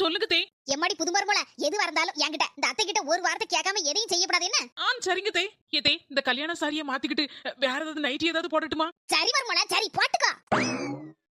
சொல்லணும் என்கிட்ட இந்த அத்தை கிட்ட ஒரு வார்த்தை கேட்காம எதையும் செய்யப்படாது என்ன? ஆ சரிங்க தே ஏதே இந்த கல்யாண சாரியை மாத்திக்கிட்டு வேற ஏதாவது நைட்டி ஏதாவது போடட்டுமா? சரி மர்மோல சரி போட்டுக்கோ.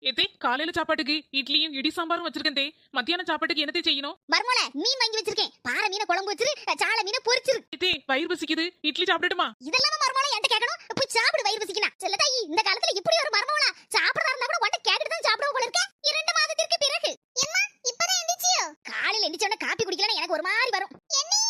ஏதே காலையில சாப்பாட்டுக்கு இட்லியும் இடி சாம்பாரும் வச்சிருக்கேன் தே. மத்தியான சாப்பாட்டுக்கு என்னத்தை செய்யணும்? மர்மோல மீன் வாங்கி வச்சிருக்கேன். பாறை மீனை குழம்பு வச்சிரு சால மீனை பொரிச்சிரு. ஏதே வயிறு பசிக்குது. இட்லி சாப்பிடட்டுமா? இதெல்லாம் மர்மோல என்கிட்ட கேட்கணும் போய் சாப்பிடு வயிறு பசிக்கணும் செல்ல தாயி இந்த காலத்துல இப்படி ஒரு மர்மோல சாப்பிடறதா இருந்தா கூட உன்ட்ட கேட்டுட்டு தான் சாப்பிடுவோம் போல இருக்க இரண்டு மாதத்திற்கு பிறகு எம்மா இப்பதான் எந்திச்சியோ காலையில எந்திச்ச உடனே காப்பி குடிக்கலன்னா எனக்கு ஒரு மாதிரி வரும் எண்ணி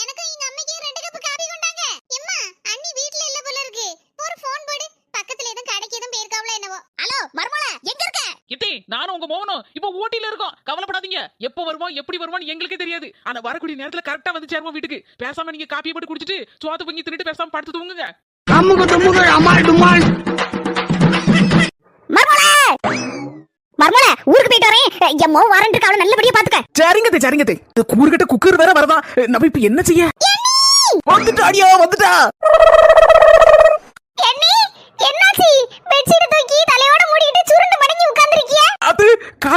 எனக்கு எங்க அம்மைக்கு ரெண்டு கப் காப்பி கொண்டாங்க எம்மா அண்ணி வீட்ல இல்ல போல இருக்கு ஒரு ஃபோன் போடு பக்கத்துல எதுவும் கடைக்கு எதுவும் போயிருக்காவளோ என்னவோ ஹலோ மர்மோல எங்க இருக்க ஏதே நானும் உங்க மோகனும் இப்போ ஊட்டில இருக்கோம். கவலைப்படாதீங்க. எப்போ வருவோம் எப்படி வருவோம்னு எங்களுக்கே தெரியாது. ஆனா வரக்கூடிய நேரத்துல கரெக்டா வந்து சேருவோம் வீட்டுக்கு. பேசாம நீங்க காப்பி போட்டு குடிச்சிட்டு சோத்து பொங்கி தின்னுட்டு பேசாம படுத்து தூங்குங்க. மர்மோல மர்மோல ஊருக்கு போயிட்டு வரேன். என் மோ வரேன் இருக்க? அவளை நல்லபடியா பாத்துக்க. சரிங்க தே, சரிங்க தே. இந்த கூறுகட்ட குக்கர் வேற வரதான். நம்ம இப்ப என்ன செய்ய? வந்துட்டா அடியா வந்துட்டா?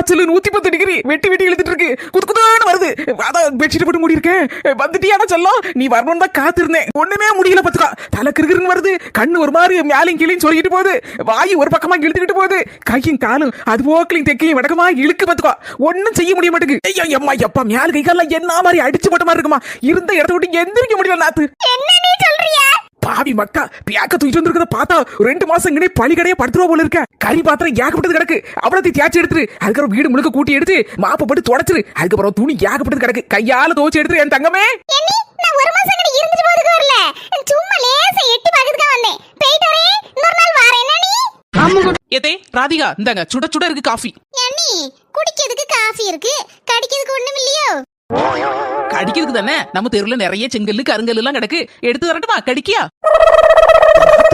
காய்ச்சல் நூத்தி பத்து டிகிரி வெட்டி வெட்டி இழுத்துட்டு இருக்கு. குத்து குத்தான வருது. அதான் பெட்ஷீட் போட்டு மூடி இருக்கேன் வந்துட்டியானா செல்லம்? நீ வரணும் தான் காத்திருந்தேன். ஒண்ணுமே முடியல பத்துக்கா தலை கிருகிருன்னு வருது. கண்ணு ஒரு மாதிரி மேலையும் கீழையும் சொல்லிட்டு போகுது. வாய் ஒரு பக்கமா இழுத்துக்கிட்டு போகுது. கையும் காலும் அது போக்கலையும் தெக்கையும் வடக்கமா இழுக்கு பத்துக்கா ஒன்னும் செய்ய முடிய மாட்டேங்குது. ஐயோ எம்மா எப்பா மேல கை காலம் என்ன மாதிரி அடிச்சு போட்ட மாதிரி இருக்குமா? இருந்த இடத்த விட்டு எந்திரிக்க முடியல நாத்து. என்ன நீ சொல்றியா? பாவி மக்கா பியாக்க தூக்கிட்டு வந்திருக்கிறத பார்த்தா ரெண்டு மாசம் இங்கே பழி கடையே படுத்துருவா போல இருக்க. கறி பாத்திரம் ஏகப்பட்டது கிடக்கு. அவ்வளவு தேய்ச்சி எடுத்துரு. அதுக்கப்புறம் வீடு முழுக்க கூட்டி எடுத்து மாப்ப போட்டு தொடச்சிரு. அதுக்கப்புறம் துணி ஏகப்பட்டது கிடக்கு. கையால துவச்சு எடுத்துரு என் தங்கமே. எண்ணி நான் ஒரு மாசம் கிட்ட இருந்துட்டு போறதுக்கு வரல. சும்மா லேசா எட்டி பார்க்கிறதுக்கு வந்தேன். போயிட்டு வரேன். இன்னொரு நாள் வரேன். என்ன நீ? அமுக ஏதே ராதிகா இந்தாங்க. சுட சுட இருக்கு காஃபி. எண்ணி குடிக்கிறதுக்கு காஃபி இருக்கு. கடிக்கிறதுக்கு ஒண்ணும் இல்லையோ? அடிக்கிறதுக்கு தானே? நம்ம தெருல நிறைய செங்கல்லு கருங்கல் எல்லாம் கிடக்கு. எடுத்து வரட்டுமா? கடிக்கியா?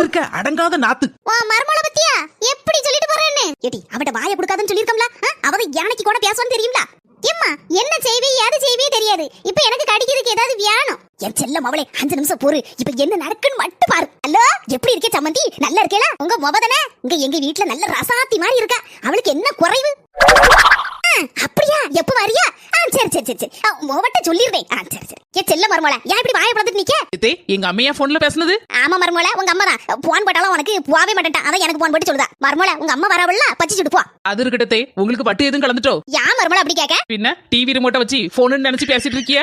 இருக்க அடங்காத நாத்து. வா மர்மோல பத்தியா? எப்படி சொல்லிட்டு போறேன்னு? ஏடி அவட்ட வாயை குடுக்காதன்னு சொல்லிருக்கோம்ல அவ யானைக்கு கூட பேசுவான்னு தெரியும்ல? எம்மா என்ன செய்வே ஏது செய்வே தெரியாது. இப்ப எனக்கு கடிக்கிறதுக்கு ஏதாவது வேணும் என் செல்லம் அவளே அஞ்சு நிமிஷம் போரு. இப்ப என்ன நடக்குன்னு மட்டும் பாரு. ஹலோ எப்படி இருக்கே சம்மந்தி? நல்லா இருக்கேல உங்க முகதனே இங்க எங்க வீட்டுல நல்ல ரசாத்தி மாதிரி இருக்கா. அவளுக்கு என்ன குறைவு? அப்படியா? எப்ப வரியா? சரி சரி சரி. சரி ஆ, முகட்ட சொல்லிருவேன் ஆ சரி சரி. என் செல்ல மருமோல ஏன் இப்படி வாயை பழந்துட்டு நிக்க ஏதே எங்க அம்மையா போன்ல பேசுனது? ஆமா மர்மோல உங்க அம்மா தான். போன் போட்டாலும் உனக்கு போவே மாட்டேன் அதான் எனக்கு போன் போட்டு சொல்லுதா. மர்மோல உங்க அம்மா வரவள்ள பச்சி சுட்டு போ. அது இருக்கட்டே உங்களுக்கு பட்டு எதுவும் கலந்துட்டோ? யா மர்மோல அப்படி கேட்க? பின்ன டிவி ரிமோட்டை வச்சு போன்னு நினைச்சு பேசிட்டு இருக்கிய?